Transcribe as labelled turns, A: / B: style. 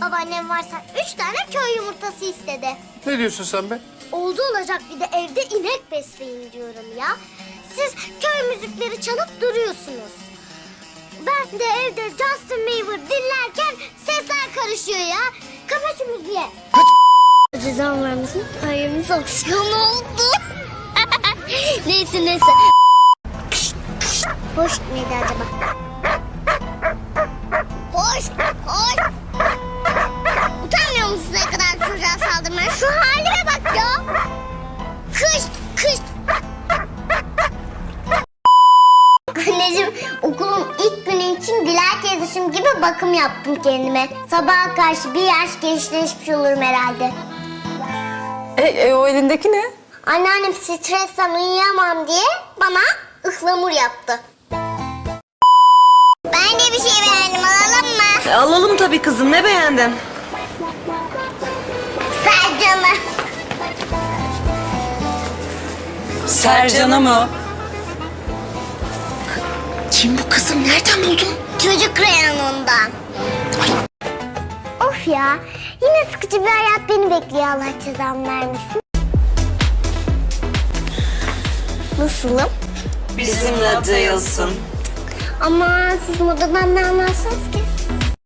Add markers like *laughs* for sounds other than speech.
A: Babaannem varsa üç tane köy yumurtası istedi.
B: Ne diyorsun sen be?
A: Oldu olacak bir de evde inek besleyin diyorum ya. Siz köy müzikleri çalıp duruyorsunuz. Ben de evde Justin Bieber dinlerken sesler karışıyor ya. Kapa şu müziği. Cezam var mısın? Hayırımız aksiyon oldu. *laughs* neyse neyse. Hoş muydu acaba? Anneciğim okulun ilk günü için Güler teyzeşim gibi bakım yaptım kendime. Sabaha karşı bir yaş gençleşmiş olurum herhalde.
C: E, e, o elindeki ne?
A: Anneannem stresten uyuyamam diye bana ıhlamur yaptı. Ben de bir şey beğendim alalım mı?
D: E, alalım tabii kızım ne beğendin?
A: Sercan'ı.
D: Sercan'a mı? Kim bu kızım? Nereden buldun?
A: Çocuk reyonundan. Of ya. Yine sıkıcı bir hayat beni bekliyor Allah cezamı vermesin. Nasılım?
D: Bizimle değilsin.
A: Ama siz modadan ne anlarsınız ki?